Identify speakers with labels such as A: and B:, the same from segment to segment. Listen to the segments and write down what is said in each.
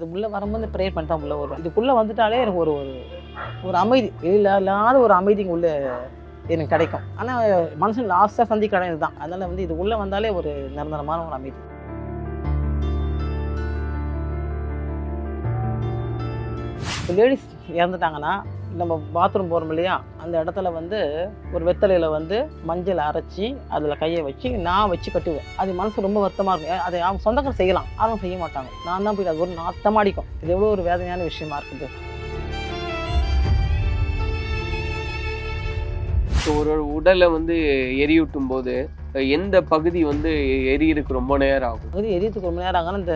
A: இது உள்ளே வரும்போது ப்ரேயர் பண்ணி தான் உள்ளே வருவேன். இதுக்குள்ள வந்துட்டாலே எனக்கு ஒரு ஒரு ஒரு அமைதி. இல்லாத ஒரு அமைதி உள்ளே உள்ள எனக்கு கிடைக்கும். ஆனால் மனுஷன் லாஸ்ட்டாக சந்தி இடம் இதுதான் அதனால வந்து இது உள்ள வந்தாலே ஒரு நிரந்தரமான ஒரு அமைதி. லேடிஸ் இறந்துட்டாங்கன்னா நம்ம பாத்ரூம் போகிறோம் இல்லையா? அந்த இடத்துல வந்து ஒரு வெத்தலையில் வந்து மஞ்சள் அரைச்சி அதில் கையை வச்சு நான் வச்சு கட்டுவேன். அது மனசு ரொம்ப வருத்தமாக இருக்கும். அதை அவங்க சொந்தக்காரர் செய்யலாம். யாரும் செய்ய மாட்டாங்க. நான் தான் போய் அது ஒரு நாத்தமாடிக்கும் இது எவ்வளோ ஒரு வேதனையான விஷயமா இருக்குது.
B: ஒரு உடலை வந்து எரியூட்டும் போது எந்த பகுதி வந்து எரியறதுக்கு ரொம்ப நேரம் ஆகும்?
A: அது எரியத்துக்கு ரொம்ப நேரம் ஆகணும் இந்த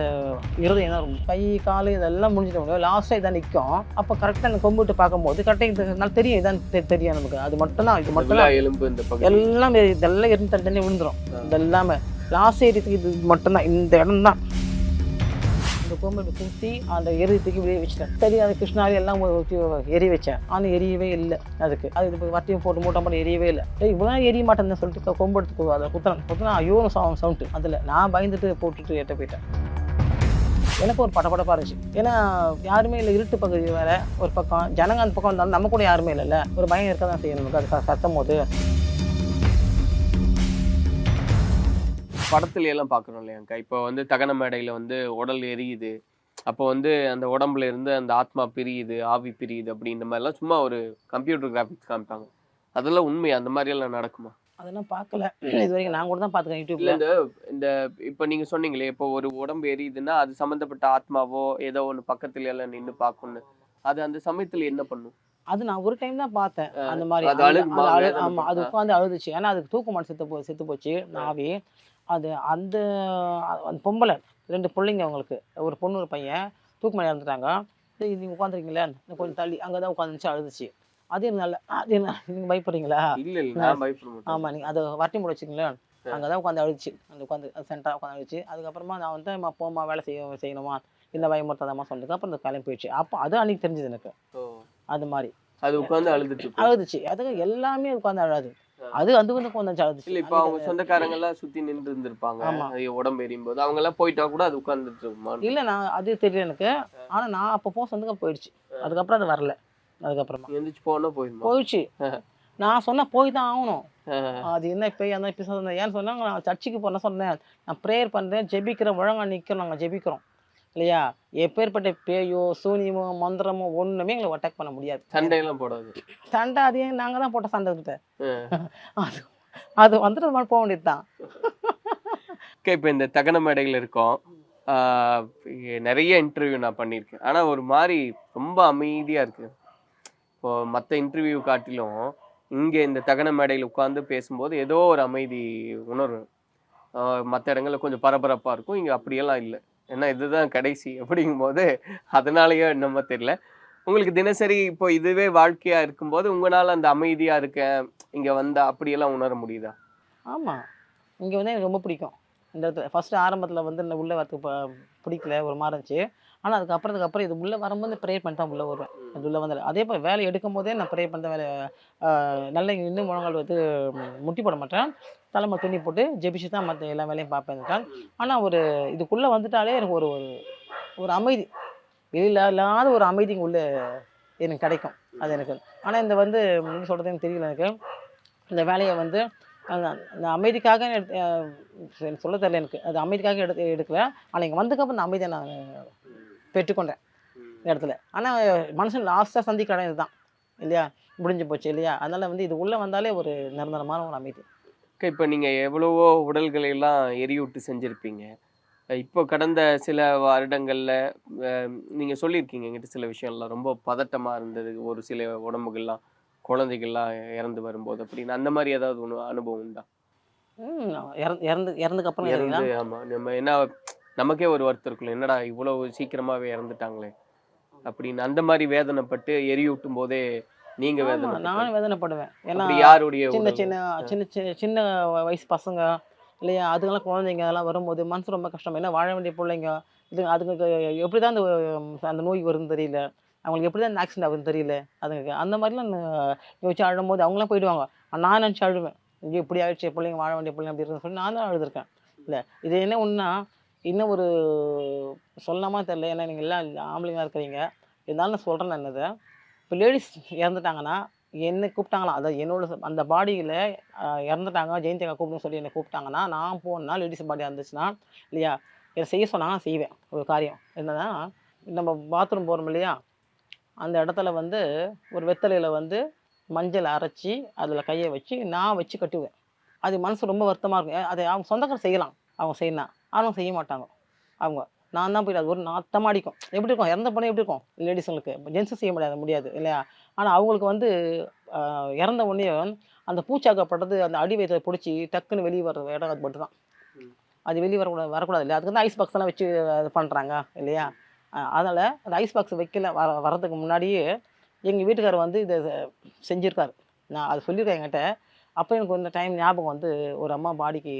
A: இருதயம் தான் ரொம்ப கை கால் இதெல்லாம் முடிஞ்சிட்டு முடியும் லாஸ்ட்டாக இதான் நிற்கும் அப்போ கரெக்டாக எனக்கு கொம்பிட்டு பார்க்கும்போது கரெக்டாக தெரியும். இதான் தெரியும் நமக்கு. அது மட்டும்தான். இது
B: இந்த
A: மட்டும்
B: விழா எலும்பு இந்த பகுதி.
A: எல்லாம் இதெல்லாம் எரிஞ்சு தண்ணி தண்ணி விழுந்துரும். இது எல்லாமே லாஸ்ட் ஏரியத்துக்கு இது மட்டும்தான். இந்த இடம் தான் இந்த கோம்பை குத்தி அந்த எரி தூக்கி வெளியே வச்சிட்டேன். சரி அது கிருஷ்ணாரி எல்லாம் எரி வச்சேன். ஆனால் எரியவே இல்லை அதுக்கு. அது இப்போ வட்டியும் போட்டு மூட்டை போட்டு எரியவே இல்லை. இவ்வளோ எரிய மாட்டேன்னு சொல்லிட்டு கொம்பு எடுத்து அதை குத்துறேன். குத்துனா ஐயோ சவுண்ட் அதில் நான் பயந்துட்டு போட்டுட்டு எட்ட போயிட்டேன். எனக்கு ஒரு படபடப்பாக இருந்துச்சு. ஏன்னா யாருமே இல்லை. இருட்டு பகுதி வேற. ஒரு பக்கம் ஜனங்க அந்த பக்கம் வந்தாலும் நம்ம கூட யாருமே இல்லைல்ல. ஒரு பயம் இருக்க தான் செய்யணும் அது சத்தம் போது.
B: படத்துல எல்லாம் பார்க்குறோம் இல்லையாக்கா இப்போ வந்து தகன மேடையில வந்து உடல் எரியுது. அப்போ வந்து அந்த உடம்புல இருந்து அந்த ஆத்மா பிரியுது ஆவி பிரியுது அப்படி இந்த மாதிரிலாம் சும்மா ஒரு கம்ப்யூட்டர் கிராஃபிக்ஸ் காமிப்பாங்க. அதெல்லாம் உண்மை அந்த மாதிரி எல்லாம் நடக்குமா?
A: அதெல்லாம் பார்க்கல. இது வரைக்கும் நான் கூட தான் பார்த்துக்கேன் யூடியூப்ல.
B: இந்த இந்த இப்போ நீங்க சொன்னீங்களே இப்போ ஒரு உடம்பு எரியுதுன்னா அது சம்மந்தப்பட்ட ஆத்மாவோ ஏதோ ஒன்று பக்கத்துல எல்லாம் நின்று பார்க்கணும் அது அந்த சமயத்துல என்ன பண்ணும்?
A: அது நான் ஒரு டைம் தான் பார்த்தேன். அந்த மாதிரி ஆமா அது? உட்காந்து அழுதுச்சு. ஏன்னா அதுக்கு தூக்கமாட்டு செத்து போ செத்து போச்சு. நாவி அது அந்த அந்த பொம்பளை ரெண்டு பிள்ளைங்க அவங்களுக்கு. ஒரு பொண்ணு ஒரு பையன். தூக்கமாடி இறந்துட்டாங்க. சரி நீங்கள் உட்காந்துருக்கீங்களே கொஞ்சம் தள்ளி. அங்கே தான் உட்காந்துச்சு அழுதுச்சு. அது நல்ல அது என்ன நீங்கள் பயப்படுறீங்களா? ஆமாம் நீங்கள் அதை வரட்டி மூட வச்சுங்களேன் அங்கே தான் உட்காந்து அழுச்சு அந்த உட்காந்து சென்டராக உட்காந்து அழுச்சு அதுக்கப்புறமா நான் வந்து போம்மா வேலை செய்ய செய்யணுமா? இல்லை பயமுறுத்தாதம்மா சொன்னதுக்கு அப்புறம் இந்த கிளம்பி போயிடுச்சு. அப்போ அது அன்னைக்கு தெரிஞ்சது எனக்கு. அது மாதிரி.
B: அது உட்கார்ந்து அழுதுட்டு இருக்கும்.
A: அழுதுச்சு. அதுக்கு எல்லாமே உட்காந்து அழாது. அது வந்து உட்காந்து அழுதுச்சு
B: இல்ல இப்ப அவங்க சொந்தக்காரங்க எல்லாம் சுத்தி நின்று இருந்திருப்பாங்க உடம்பு எரியும் போது அவங்க எல்லாம் போயிட்டா கூட அது உட்கார்ந்துட்டு இருக்குமா
A: இல்லை நான் அது தெரியல எனக்கு. ஆனால் நான் அப்போ போக சொந்தக்க போயிடுச்சு. அதுக்கப்புறம் அது வரல. அதுக்கப்புறமா.
B: எந்திரிச்சு போனா போயிருமா
A: போயிடுச்சு. நான் சொன்ன போய் தான் ஆகணும் அது என்ன பேய் அந்த பிசாசு ஏன்னு சொன்னாங்க நான் சர்ச்சுக்கு போன சொன்னேன். நான் ப்ரேயர் பண்ணுறேன் ஜெபிக்கிறேன் ஒழுங்கா நிற்கிறோம் நாங்கள் ஜெபிக்கிறோம். இல்லையா? எப்பேற்பட்ட பேயோ சூனியமோ மந்திரமோ ஒன்றுமே எங்களை அட்டாக் பண்ண முடியாது.
B: சண்டையெல்லாம் போடாது.
A: சண்டை அதே நாங்கள் தான் போட்ட சண்டை கிட்ட அது அது வந்துட்டு மாதிரி போக வேண்டியது தான்
B: ஓகே இப்போ இந்த தகன மேடையில் இருக்கோம். நிறைய இன்டர்வியூ நான் பண்ணியிருக்கேன். ஆனா ஒரு மாதிரி ரொம்ப அமைதியா இருக்கு. இப்போ மற்ற இன்டர்வியூ காட்டிலும் இங்க இந்த தகன மேடையில் உட்கார்ந்து பேசும்போது ஏதோ ஒரு அமைதி உணர்வு. மற்ற இடங்கள்ல கொஞ்சம் பரபரப்பா இருக்கும். இங்க அப்படியெல்லாம் இல்லை. ஏன்னா இதுதான் கடைசி அப்படிங்கும்போது அதனாலயோ என்னமோ தெரியல. உங்களுக்கு தினசரி இப்போ இதுவே வாழ்க்கையா இருக்கும்போது உங்களால அந்த அமைதியா இருக்கேன் இங்கே வந்தால் அப்படியெல்லாம் உணர முடியுதா?
A: ஆமாம் இங்கே வந்து எனக்கு ரொம்ப பிடிக்கும். இந்த இடத்துல ஃபஸ்ட்டு ஆரம்பத்தில் வந்து இந்த உள்ளே வரத்துக்கு பிடிக்கல ஒரு மாதிரி இருந்துச்சு. ஆனால் அதுக்கப்புறத்துக்கு அப்புறம் இது உள்ளே வரும்போது ப்ரேயர் பண்ணி தான் உள்ளே வருவேன். இது உள்ளே வந்து அதே போல் வேலை எடுக்கும் போதே நான் ப்ரேயர் பண்ண வேலை நல்லா இங்கே இன்னும் முழங்கால் வந்து முட்டி போட மாட்டேன். தலைமை துணி போட்டு ஜெபிச்சு தான் மற்ற எல்லா வேலையும் பார்ப்பேன் ஆனால் ஒரு இதுக்குள்ளே வந்துட்டாலே எனக்கு ஒரு ஒரு ஒரு அமைதி. வெளியில் இல்லாத ஒரு அமைதி இங்கே உள்ள எனக்கு கிடைக்கும். அது எனக்கு. ஆனால் இந்த வந்து என்ன சொல்கிறது எனக்கு தெரியல எனக்கு. இந்த வேலையை வந்து அந்த அமைதிக்காக எடுத்து சொல்ல தெரியல எனக்கு. அது அமைதிக்காக எடுத்து எடுக்கல. ஆனால் இங்கே வந்ததுக்கப்புறம் அந்த அமைதியை நான் பெற்றுக்கொண்டேன் இந்த இடத்துல. ஆனால் மனுஷன் லாஸ்ட்டாக சந்திக்கிற இடம் இதுதான் இல்லையா? முடிஞ்சு போச்சு இல்லையா? அதனால் வந்து இது உள்ளே வந்தாலே ஒரு நிரந்தரமான ஒரு அமைதி.
B: ஓகே இப்போ நீங்கள் எவ்வளவோ உடல்களை எல்லாம் எரியூட்டு செஞ்சுருப்பீங்க. இப்போ கடந்த சில வருடங்களில் நீங்கள் சொல்லியிருக்கீங்க என்கிட்ட சில விஷயம்லாம் ரொம்ப பதட்டமாக இருந்தது. ஒரு சில உடம்புகள்லாம் குழந்தைகள்லாம் இறந்து வரும்போது அப்படின்னு. அந்த மாதிரி ஏதாவது ஒன்று அனுபவம் உண்டா?
A: இறந்து இறந்து இறந்ததுக்கப்புறம் இல்லைங்களா
B: இறந்து ஆமாம் நம்ம என்ன நமக்கே ஒரு வருத்தம் என்னடா இவ்வளவு சீக்கிரமாகவே இறந்துட்டாங்களே? அப்படின்னு. அந்த மாதிரி வேதனைப்பட்டு எரியூட்டும் போதே நீங்கள்
A: ஆமா,
B: வேதனை
A: நானும் வேதனைப்படுவேன். ஏன்னா
B: யாருடைய
A: சின்ன? சின்ன சின்ன சின்ன சின்ன வயசு பசங்க இல்லையா? அதுங்கெல்லாம் குழந்தைங்க அதெல்லாம் வரும்போது மனசு ரொம்ப கஷ்டம். ஏன்னா வாழ வேண்டிய பிள்ளைங்க இது அதுங்களுக்கு எப்படி தான் அந்த அந்த நோய் வருதுன்னு தெரியல. அவங்களுக்கு எப்படி தான் ஆக்சிடென்ட் ஆகுதுன்னு தெரியல. அதுங்களுக்கு அந்த மாதிரிலாம் யோசிச்சு அழும்போது அவங்களாம் போயிடுவாங்க. நான் நினச்சி அழுவேன்? ஐயோ இப்படி ஆயிடுச்சு பிள்ளைங்க வாழ வேண்டிய பிள்ளைங்க அப்படி இருக்குன்னு சொல்லி நான் தான் அழுதுருக்கேன். இல்லை இது என்ன ஒன்றா இன்னும் ஒரு சொல்லாமா தெரில ஏன்னா நீங்கள் எல்லாம் ஆம்பளைங்களாக இருக்கிறீங்க. இருந்தாலும் நான் சொல்கிறேன் நான் இப்போ லேடிஸ் இறந்துட்டாங்கன்னா என்னை கூப்பிட்டாங்களா அதாவது என்னோட அந்த பாடியில் இறந்துட்டாங்க ஜெயந்திகா கூப்பிடுன்னு சொல்லி என்னை கூப்பிட்டாங்கன்னா நான் போனால் லேடிஸ் பாடி இருந்துச்சுன்னா இல்லையா? இதை செய்ய சொன்னாங்க செய்வேன். ஒரு காரியம். என்னன்னா நம்ம பாத்ரூம் போகிறோம் இல்லையா? அந்த இடத்துல வந்து ஒரு வெத்தலையில் வந்து மஞ்சள் அரைச்சி அதில் கையை வச்சு நான் வச்சு கட்டுவேன். அது மனசு ரொம்ப வருத்தமாக இருக்கும். அதை அவங்க சொந்தக்காரர் செய்யலாம். அவங்க செய்யலாம் ஆனால் செய்ய மாட்டாங்க. அவங்க. நான் தான் போய் அது ஒரு நாத்தமாக அடிக்கும். எப்படி இருக்கும்? இறந்த பொண்ணு எப்படி இருக்கும்? லேடிஸுங்களுக்கு ஜென்ஸும் செய்ய முடியாது முடியாது இல்லையா? ஆனால் அவங்களுக்கு வந்து இறந்த உடனே அந்த பூச்சாக்கப்படுறது அந்த அடி வயிற்றை பிடிச்சி டக்குன்னு வெளியே வர இடம் அது மட்டும் தான். அது வெளியே வரக்கூடாது வரக்கூடாது இல்லையா? அதுக்கு வந்து ஐஸ் பாக்ஸ் எல்லாம் வச்சு இது பண்ணுறாங்க இல்லையா? அதனால் அந்த ஐஸ் பாக்ஸ் வைக்கல வர வரதுக்கு முன்னாடியே எங்கள் வீட்டுக்காரர் வந்து இதை செஞ்சுருக்காரு. நான் அது சொல்லியிருக்கேன் என்கிட்ட. அப்போ எனக்கு இந்த டைம் ஞாபகம் வந்து ஒரு அம்மா பாடிக்கு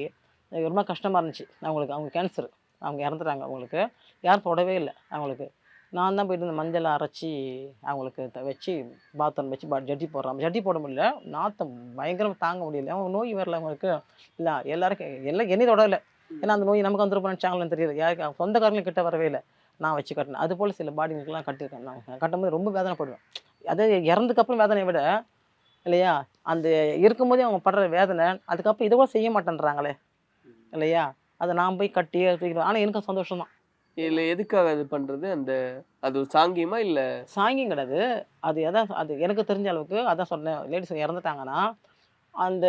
A: ரொம்ப கஷ்டமாக இருந்துச்சு. அவங்களுக்கு அவங்க கேன்சர் அவங்க இறந்துட்டாங்க அவங்களுக்கு. யாரும் தொடவே இல்லை அவங்களுக்கு. நான் தான் போயிட்டு இந்த மஞ்சளை அரைச்சி அவங்களுக்கு த- வச்சு பாத்ரூம் வச்சு பா ஜட்டி போடுறான். ஜட்டி போட முடியல. நாத்தம் பயங்கரமாக தாங்க முடியல. அவங்க நோய் வரல அவங்களுக்கு. இல்லை எல்லாருக்கும் எல்லாம் என்னையும் தொடரலை ஏன்னா அந்த நோய் நமக்கு வந்துருப்போம் நினச்சாங்களேன்னு தெரியல. யாருக்கு சொந்தக்காரங்களும் கிட்ட வரவே இல்லை. நான் வச்சு கட்டினேன். அது போல் சில பாடிங்களுக்கெல்லாம் கட்டியிருக்கேன். நான் கட்டும்போது ரொம்ப வேதனைப்படுவேன். அதாவது இறந்ததுக்கப்புறம் வேதனையை விட இல்லையா? அந்த இருக்கும்போதே அவங்க படுற வேதனை அதுக்கப்புறம் இதை கூட செய்ய மாட்டேன்றாங்களே. இல்லையா? அதை நான் போய் கட்டி தூக்கிடுவேன் ஆனால் எனக்கு சந்தோஷம் தான்
B: இதுல எதுக்காக அது பண்றது? அந்த அது ஒரு சாங்கியமா இல்ல?
A: சாங்கியம் கிடையாது. அது எதான் அது எனக்கு தெரிஞ்ச அளவுக்கு அதான் சொன்னேன். லேடிஸ் இறந்துட்டாங்கன்னா அந்த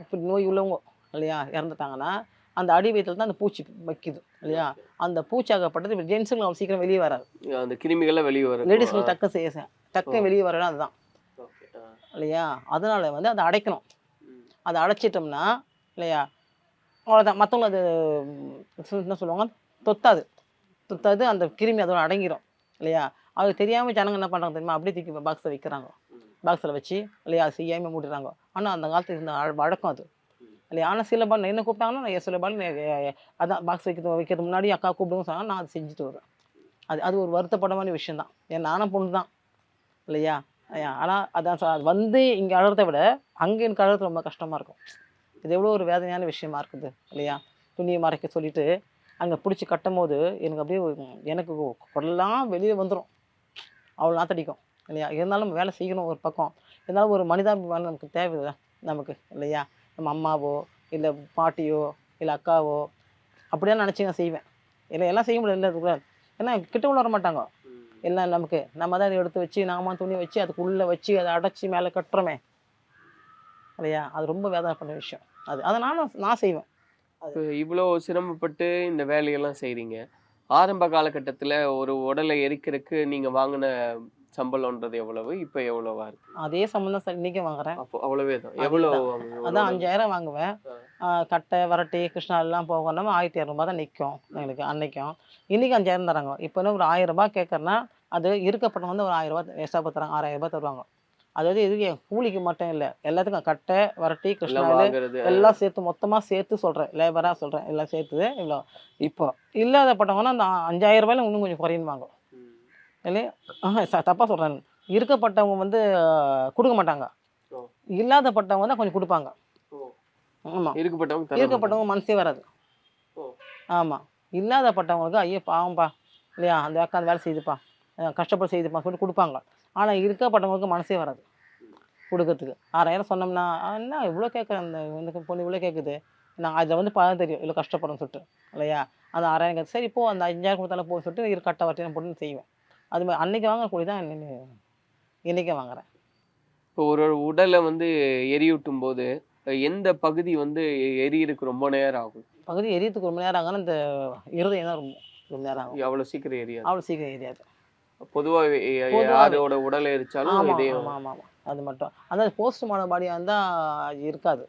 A: இப்படி நோய் உள்ளவங்க இல்லையா? இறந்துட்டாங்கன்னா அந்த அடி வயித்துல தான் அந்த பூச்சி வைக்குது இல்லையா? அந்த பூச்சாகப்பட்டது இப்போ ஜென்ஸுங்களுக்கு அவ்வளோ சீக்கிரம் வெளியே வராது.
B: அந்த கிருமிகள்லாம் வெளியே வரும்.
A: லேடிஸ்களுக்கு டக்கு செய்ய டக்கு வெளியே வரணும் அதுதான். இல்லையா? அதனால வந்து அதை அடைக்கணும். அதை அடைச்சிட்டோம்னா இல்லையா? அவ்வளோதான் மற்றவங்க அது என்ன சொல்லுவாங்க? தொத்தாது தொத்தாது அந்த கிருமி அதோட அடங்கிடும் இல்லையா? அது தெரியாமல் ஜனங்க என்ன பண்ணுறாங்க தெரியுமா? அப்படியே தூக்கி பாக்ஸில் வைக்கிறாங்க. பாக்ஸில் வச்சு இல்லையா? அது செய்யாமல் மூடிடுறாங்க. ஆனால் அந்த காலத்தில் இருந்த அழ- வழக்கம் அது. இல்லையா? ஆனால் சில பால் என்ன கூப்பிட்டாங்கன்னா நான் சில பால் அதான் பாக்ஸ் வைக்கிறது வைக்கிறது முன்னாடி அக்கா கூப்பிடுங்க சொன்னாங்க நான் அதை செஞ்சுட்டு வருவேன். அது அது ஒரு வருத்தப்படமான விஷயம் தான் ஏன் நானும் பொண்ணு தான் இல்லையா? ஆனால் அதான் அது வந்து இங்கே அழகிறத விட அங்கே எனக்கு அழுறது ரொம்ப கஷ்டமாக இருக்கும். இது எவ்வளோ ஒரு வேதனையான விஷயமா இருக்குது இல்லையா? துணியை மறைக்க சொல்லிட்டு அங்கே பிடிச்சி கட்டும் போது எனக்கு அப்படியே எனக்கு குடலாம் வெளியே வந்துடும் அவ்வளோ நாத்தடிக்கும் இல்லையா? இருந்தாலும் வேலை செய்யணும் ஒரு பக்கம். இருந்தாலும் ஒரு மனிதாபிமானம் நமக்கு தேவை நமக்கு இல்லையா? நம்ம அம்மாவோ இல்லை பாட்டியோ இல்லை அக்காவோ அப்படியே நினச்சி நான் செய்வேன். இல்லை எல்லாம் செய்ய முடியாது இல்லை ஏன்னா கிட்ட உள்ள வர மாட்டாங்க. எல்லாம் நமக்கு நம்ம தான் எடுத்து வச்சு நாம துணி வச்சு அதுக்குள்ளே வச்சு அதை அடைச்சி மேலே கட்டுறோமே இல்லையா? அது ரொம்ப வேதனை பண்ண விஷயம். அது அதை நானும் நான் செய்வேன்.
B: இப்போ இவ்வளோ சிரமப்பட்டு இந்த வேலையெல்லாம் செய்றீங்க. ஆரம்ப காலகட்டத்துல ஒரு உடலை எரிக்கிறதுக்கு நீங்க வாங்கின சம்பளம்ன்றது எவ்வளவு? இப்போ எவ்வளவா இருக்கு?
A: அதே சம்மந்தம் சார் இன்றைக்கும் வாங்குறேன்.
B: அப்போ அவ்வளவே தான். எவ்வளோ
A: அதான் அஞ்சாயிரம் வாங்குவேன். கட்டை வரட்டி கிருஷ்ணா எல்லாம் போகணும்னா ஆயிரத்தி இரநூறுபா தான் நிற்கும் எங்களுக்கு அன்னைக்கும். இன்றைக்கி அஞ்சாயிரம் தராங்க. இப்போ ஒரு ஆயிரம் ரூபாய் கேட்குறேன்னா அது இருக்கப்பட்டவங்க வந்து ஒரு ஆயிரம் ரூபாய் எக்ஸ்ட்ரா தராங்க. ஆறாயிரம் ரூபாய் தருவாங்க. அதாவது இது என் கூலிக்கு மட்டும் இல்லை எல்லாத்துக்கும் கட்டை வரட்டி கிருஷ்ணா
B: எல்லாம்
A: சேர்த்து மொத்தமாக சேர்த்து சொல்கிறேன் லேபராக சொல்கிறேன் எல்லாம் சேர்த்து இவ்வளோ இப்போ இல்லாதப்பட்டவங்கன்னா அந்த அஞ்சாயிரம் ரூபாயில இன்னும் கொஞ்சம் குறையுவாங்க
B: ம்.
A: இல்லையா? ஆஹா தப்பாக சொல்கிறேன் இருக்கப்பட்டவங்க வந்து கொடுக்க மாட்டாங்க. இல்லாதப்பட்டவங்க தான் கொஞ்சம் கொடுப்பாங்க.
B: ஓ.
A: ஆமாம்
B: இருக்கப்பட்டவங்க
A: இருக்கப்பட்டவங்க மனசே வராது. ஆமாம் இல்லாதப்பட்டவங்களுக்கு ஐயோ பாவம்பா. இல்லையா? அந்த அக்கா அந்த வேலை செய்துப்பா. கஷ்டப்பட்டு செய்துப்பா சொல்லிட்டு கொடுப்பாங்க. ஆனால் இருக்கப்பட்டவங்களுக்கு மனசே வராது. கொடுக்கறதுக்கு. ஆறாயிரம் சொன்னோம்னா "ஆ, என்ன இவ்வளோ கேட்குறேன் அந்த இந்த பொண்ணு இவ்வளோ கேட்குது நான் அதில் வந்து பணம் தெரியும். இவ்வளோ கஷ்டப்படும் சொல்லிட்டு. இல்லையா? அந்த ஆறாயிரம் கேட்கு சரி இப்போ அந்த அஞ்சாயிரம் கொடுத்தாலும் போகும் சொல்லிட்டு இரு கட்ட வட்டியும் போட்டு செய்வேன். அது மாதிரி அன்னைக்கு வாங்குற கூலி தான் இன்றைக்கே வாங்குறேன்.
B: இப்போ ஒரு ஒரு உடலை வந்து எரியூட்டும் போது எந்த பகுதி வந்து எரியறதுக்கு ரொம்ப நேரம் ஆகும்?
A: பகுதி எரியத்துக்கு ரொம்ப நேரம் ஆகும்னா இந்த இருதயம் தான் ரொம்ப ரொம்ப நேரம் ஆகும்.
B: அவ்வளோ சீக்கிரம் எரியாது.
A: அவ்வளோ சீக்கிரம் எரியாது.
B: பொதுவாக. யாரோட உடலை எரிச்சாலும் இதயம்
A: ஆமாம் அது மட்டும். அந்த போஸ்ட்மான பாடியாக இருந்தால் இருக்காது.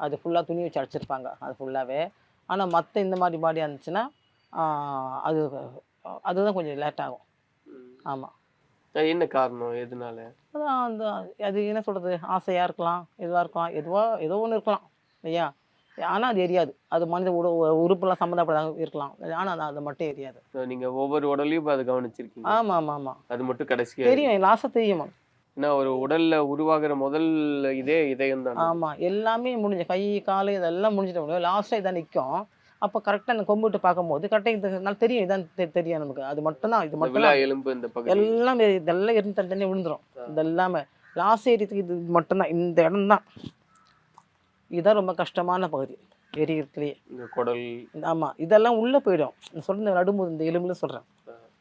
A: அது ஃபுல்லாக துணி வச்சு அடைச்சிருப்பாங்க அது ஃபுல்லாகவே ஆனால் மற்ற இந்த மாதிரி பாடியாக இருந்துச்சுன்னா அது அதுதான் கொஞ்சம் லேட் ஆகும். ஆமாம்
B: என்ன காரணம்? எதனால?
A: அதான் அந்த அது என்ன சொல்கிறது ஆசையாக இருக்கலாம் இதுவாக இருக்கலாம் எதுவாக ஏதோ ஒன்று இருக்கலாம் இல்லையா? ஆனால் அது எரியாது. அது மனித உட உறுப்புலாம் சம்மந்தப்பட்டதாக இருக்கலாம். ஆனால் அது அது மட்டும் எரியாது.
B: So, நீங்க ஒவ்வொரு உடலையும் அதை கவனிச்சிருக்கீங்க.
A: ஆமாம் ஆமாம் ஆமாம்
B: அது மட்டும் கடைசியா
A: தெரியும். லாஸ்ட்டாக தெரியுமா
B: ஏன்னா ஒரு உடல்ல உருவாகிற முதல் இதே இதயம் தான்.
A: ஆமாம் எல்லாமே முடிஞ்சு கை கால் இதெல்லாம் முடிஞ்சிட்ட முடியும் லாஸ்ட்டாக இதான் நிற்கும் அப்போ கரெக்டாக அந்த கொம்பு விட்டு பார்க்கும்போது கரெக்டாக நல்லா தெரியும். இதான் தெரியும் நமக்கு. அது மட்டும்தான் இது
B: இந்த
A: மட்டும்
B: எலும்பு இந்த பகுதி.
A: எல்லாம் இதெல்லாம் எரிஞ்சு தண்ணி தண்ணி விழுந்துரும். இது எல்லாமே லாஸ்ட் ஏரியத்துக்கு இது மட்டும்தான் இந்த இடம் தான். இதுதான் ரொம்ப கஷ்டமான பகுதி. எரியத்துலேயே
B: இந்த குடல்.
A: ஆமாம் இதெல்லாம் உள்ளே போயிடும். நான் இந்த நடுமுது இந்த எலும்புல சொல்கிறேன்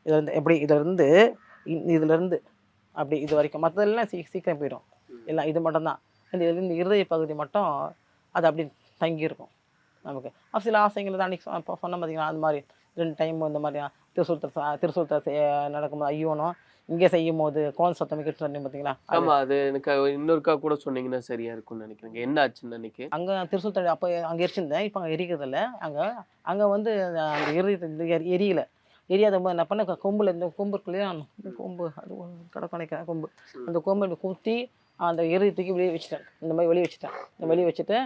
A: இதுல எப்படி இதுல இருந்து இ- இதுல இருந்து அப்படி இது வரைக்கும். மற்றதெல்லாம் சீ சீக்கிரம் போயிடும். எல்லாம் இது மட்டும்தான். இந்த இந்த இருதய பகுதி மட்டும் அது அப்படி தங்கியிருக்கும். நமக்கு. சில ஆசைகள் தான் அன்றைக்கி சொன்ன பார்த்தீங்கன்னா அந்த மாதிரி ரெண்டு டைம் இந்த மாதிரி திருசூலத்தை திருசூலத்தை நடக்கும்போது ஐயோனும் இங்கே செய்யும் போது கோல் சத்தம் கிட்ட சொன்னீங்க பார்த்தீங்களா
B: ஆமா அது எனக்கு இன்னொருக்கா கூட சொன்னீங்கன்னா சரியா இருக்கும்னு நினைக்கிறேன். என்ன ஆச்சுன்னு அன்னைக்கு
A: அங்கே திருசூல் அப்போ அங்கே எரிச்சிருந்தேன். இப்போ அங்கே எரிக்கிறதில்ல. அங்கே அங்கே வந்து அந்த எரி எரி- எரியல. எரியாத போது என்ன பண்ண கொம்பில் இந்த கொம்பு இருக்கு இல்லையா இந்த கொம்பு அது கடற்கணைக்க கொம்பு. அந்த கொம்பு குத்தி அந்த எரி தூக்கி வெளியே வச்சுட்டேன். இந்த மாதிரி வெளியே வச்சுட்டேன். இந்த வெளியே வச்சுட்டு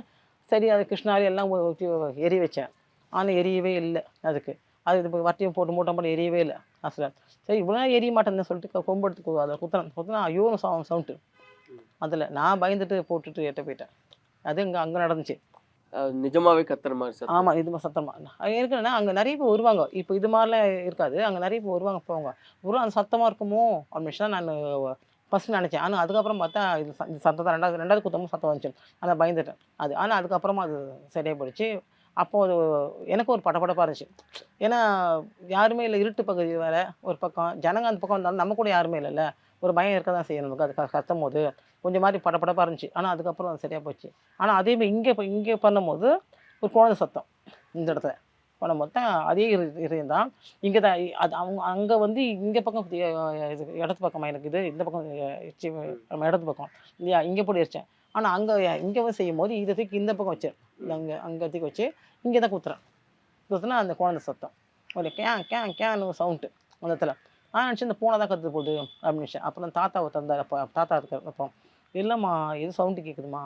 A: சரி அது கிருஷ்ணாரி எல்லாம் எரிய வச்சேன். ஆனால் எரியவே இல்லை அதுக்கு. அது இப்போ வட்டியும் போட்டு மூட்டை போட்டு எரியவே இல்லை அசல் சரி இவ்வளோ நேரம் எரிய மாட்டேன்னு சொல்லிட்டு கொம்பு எடுத்து கு- அதை குத்துறேன். குத்துனா ஐயோ சவுண்ட் சவுண்டு அதில் நான் பயந்துட்டு போட்டுட்டு எட்ட போயிட்டேன். அது இங்கே அங்கே நடந்துச்சு.
B: நிஜமாவே கத்துற மாதிரி சார்
A: ஆமாம் இது மாதிரி சத்தமா. அது இருக்குன்னா அங்கே நிறைய பேர் வருவாங்க. இப்போ இது மாதிரிலாம் இருக்காது. அங்கே நிறைய பேர் வருவாங்க போவாங்க. ஒரு அந்த சத்தமாக இருக்குமோ? அப்படின்னு நான் ஃபஸ்ட்டு நினச்சேன். ஆனால் அதுக்கப்புறம் பார்த்தா இது ச- இது சத்தத்தை ரெண்டாவது ரெண்டாவது குத்தமும் சத்தம் வந்துச்சு. அதை பயந்துட்டேன். அது ஆனால் அதுக்கப்புறமா அது சரியாக போயிடுச்சு. அப்போது எனக்கு ஒரு படபடப்பாக இருந்துச்சு. ஏன்னா யாருமே இல்லை இருட்டு பகுதி வேறு ஒரு பக்கம். ஜனங்க அந்த பக்கம் வந்தாலும் நம்ம கூட யாருமே இல்லைல்ல ஒரு பயம் இருக்க தான் செய்யும் நமக்கு. அது கத்தும் போது கொஞ்சம் மாதிரி படபடப்பாக இருந்துச்சு. ஆனால் அதுக்கப்புறம் அது சரியாக போச்சு. ஆனால் அதே மாதிரி இங்கே இங்கே பண்ணும்போது ஒரு குழந்தை சத்தம் இந்த இடத்துல. பண்ணும்போது தான் அதே இரு இதயம் தான். இங்கே தான் அது அவங்க அங்கே வந்து இங்கே பக்கம் இது இடத்து பக்கமாக எனக்கு இது இந்த பக்கம் நம்ம இடத்து பக்கம் இல்லையா? இங்கே போட்டு வச்சேன் ஆனால் அங்கே இங்கே வந்து செய்யும் போது இதை தூக்கி இந்த பக்கம் வச்சேன் அங்கே அங்கே தூக்கி வச்சு இங்கே தான் குத்துறேன். குத்துனா அந்த குழந்தை சத்தம். ஒரு கே கே கேன்னு ஒரு சவுண்டு அந்த இடத்துல. நான் நினச்சி இந்த பூனை தான் கற்று போகுது அப்படின்னு நினச்சேன் அப்புறம் தாத்தாவை தந்தார் அப்போ தாத்தா இருக்கார். அப்போ இல்லைம்மா இது சவுண்டு கேட்குதுமா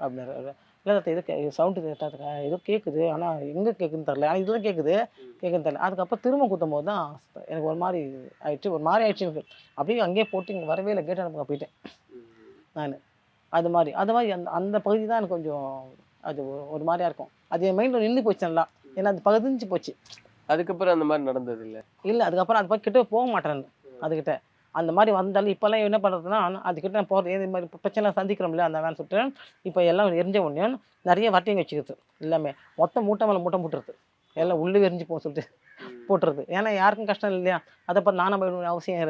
A: அப்படின்னாரு. இல்லை தாத்தா இது சவுண்டு தாத்தா ஏதோ கேட்குது ஆனால் எங்கே கேட்குதுன்னு தெரில ஆனால் இதெல்லாம் கேட்குது கேட்குன்னு தெரில அதுக்கப்புறம் திரும்ப குத்தும் போது தான் எனக்கு ஒரு மாதிரி ஆயிடுச்சு ஒரு மாதிரி ஆயிடுச்சு எனக்கு. அப்படியே அங்கேயே போட்டு இங்கே வரவே இல்லை கேட்டு அனுப்புங்க போயிட்டேன். நான். அது மாதிரி. அது மாதிரி அந்த அந்த பகுதி தான் எனக்கு கொஞ்சம் அது ஒரு- மாதிரியா இருக்கும். அது என் மைண்டில் நின்று போச்சு நல்லா. ஏன்னா அது பகுதிஞ்சு போச்சு.
B: அதுக்கப்புறம் அந்த மாதிரி நடந்தது இல்ல?
A: இல்லை அதுக்கப்புறம் அது பக்கம் கிட்ட போக மாட்டேன் அதுக்கிட்ட அந்த மாதிரி வந்தாலும் இப்போல்லாம் என்ன பண்ணுறதுன்னா அதுக்கிட்ட நான் போகிறது இது மாதிரி பிரச்சனை சந்திக்கிறோம்ல அந்த வேலை சொல்லிட்டு இப்போ எல்லாம் எரிஞ்ச உடனே நிறைய வட்டையும் வச்சுக்கிறது. எல்லாமே. மொத்தம் மூட்டை மேலே மூட்டை போட்டுருது எல்லாம் உள்ளே எரிஞ்சு போக சொல்லிட்டு போட்டுறது. ஏன்னா யாருக்கும் கஷ்டம் இல்லையா? அதை பார்த்து நானும் அவசியம்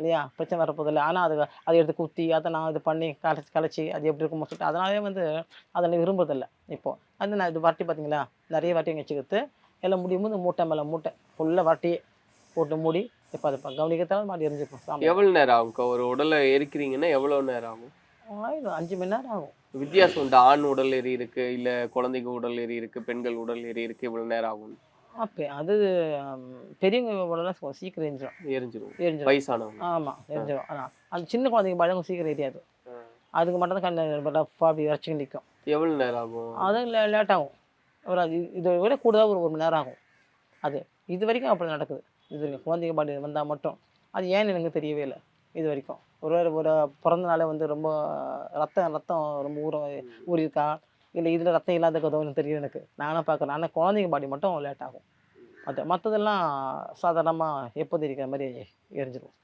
A: இல்லையா? பிரச்சனை வரப்போதில்லை ஆனால் அது அதை எடுத்து குத்தி அதை நான் இது பண்ணி கலைச்சி கலைச்சி அது எப்படி இருக்குமோ சொல்லிட்டு அதனாலே வந்து அதை நான் விரும்புறதில்லை இப்போ. அது நான் இது வட்டி பார்த்தீங்களா? நிறைய வட்டியும் வச்சுக்கிறது எல்லாம் முடியும் போது மூட்டை மேலே மூட்டை. ஃபுல்லாக வட்டியே போட்டு மூடி இப்போ அதை ப- கவனிக்கத்தால மாடி எரிஞ்சுக்கும் சாமி.
B: எவ்வளவு நேரம் ஆகும்க்கா ஒரு உடலை எரிக்கிறீங்கன்னா எவ்வளவு நேரம் ஆகும்?
A: ஆயிடும் அஞ்சு மணி நேரம் ஆகும்.
B: வித்தியாசம் உண்டு. ஆண் உடல் எரி இருக்கு இல்ல குழந்தைங்க உடல் எரி இருக்கு பெண்கள் உடல் எரி இருக்கு இவ்வளவு நேரம் ஆகும்.
A: அப்போ அது பெரியவங்க உடலாம் சீக்கிரம் எரிஞ்சிடும்
B: எரிஞ்சிரும்.
A: எரிஞ்சிடும்
B: வயசானவங்க.
A: ஆமாம் எரிஞ்சிடும் ஆனால் அது சின்ன குழந்தைங்க பழங்க சீக்கிரம் எரியாது. அதுக்கு மட்டும் தான் கண்ணு ரஃப்பாக அப்படி இறச்சி நிற்கும்
B: எவ்வளவு நேரம் ஆகும்?
A: அது லே லேட் ஆகும் ஒரு அது இதை விட கூடுதலாக ஒரு ஒரு மணி நேரம் ஆகும். அது இது வரைக்கும் அப்படி நடக்குது. இது வரைக்கும் குழந்தைங்க பாடி வந்தால் மட்டும். அது ஏன்னு எனக்கு தெரியவே இல்லை இது வரைக்கும். ஒரு ஒரு பிறந்த நாளே வந்து ரொம்ப ரத்தம் ரத்தம் ரொம்ப ஊற ஊறியிருக்கா. இல்லை இதில் ரத்தம் இல்லாத கதவுன்னு தெரியும் எனக்கு. நானும் பார்க்குறேன் ஆனால் குழந்தைங்க பாடி மட்டும் லேட் ஆகும் மற்ற மற்றதெல்லாம் சாதாரணமாக எப்போது இருக்கிற மாதிரி எரிஞ்சிடும்